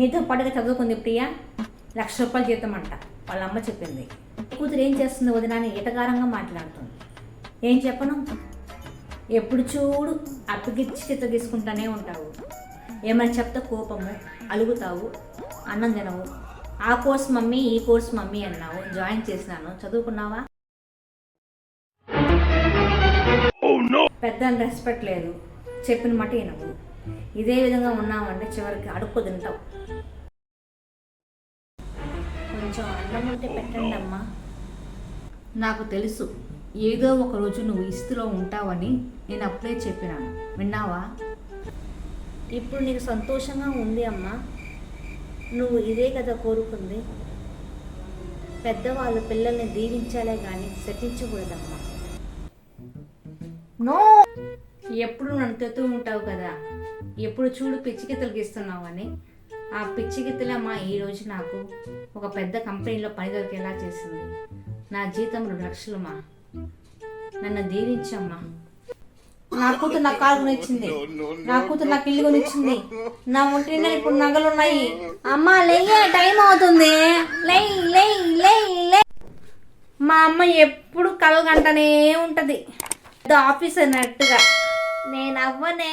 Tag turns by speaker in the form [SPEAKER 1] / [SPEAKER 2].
[SPEAKER 1] నీతో పాటుగా చదువుకుంది ప్రియా? లక్ష రూపాయలు జీతం అంట. వాళ్ళ అమ్మ చెప్పింది. కూతురు ఏం చేస్తుంది వదినాని ఎటకారంగా మాట్లాడుతుంది. ఏం చెప్పను? ఎప్పుడు చూడు అప్పగిచ్చి చిత్త తీసుకుంటానే ఉంటావు. ఏమైనా చెప్తే కోపము అలుగుతావు అన్నం తినవు. ఆ కోర్స్ మమ్మీ ఈ కోర్స్ మమ్మీ అన్నావు. జాయిన్ చేసినాను. చదువుకున్నావా? పెద్ద రెస్పెక్ట్ లేదు. చెప్పిన మాట వినవు. ఇదే విధంగా ఉన్నావంటే చివరికి అడుక్కు తింటావు కొంచెం అన్నం ఉంటే పెట్టండి అమ్మా. నాకు తెలుసు. ఏదో ఒక రోజు నువ్వు ఇస్తులో ఉంటావని నేను అప్పుడే చెప్పినాను. విన్నావా? ఇప్పుడు నీకు సంతోషంగా ఉంది అమ్మా. నువ్వు ఇదే కదా కోరుకుంది. పెద్దవాళ్ళు పిల్లల్ని దీవించాలే కానీ శపించకూడదమ్మా. నో! ఎప్పుడు నన్ను తెతూ ఉంటావు కదా? ఎప్పుడు చూడు పిచ్చికితలు గీస్తున్నావు అని. ఆ పిచ్చికితలమ్మా ఈ ఈరోజు నాకు ఒక పెద్ద కంపెనీలో పని దొరికేలా చేసింది. నా జీతం రెండు లక్షలమ్మా నన్ను దీవించమ్మా. నా కూతురు నా కాలు కొనిచ్చింది. నా కూతురు నాకు ఇల్లు కొనిచ్చింది. నా ఒంటి ఇప్పుడు నగలు ఉన్నాయి అమ్మా లేయే టైం అవుతుంది. లే లే లే లే మా అమ్మ ఎప్పుడు కలగంటనే ఉంటది. పెద్ద ఆఫీస్ అన్నట్టుగా నేను అవ్వనే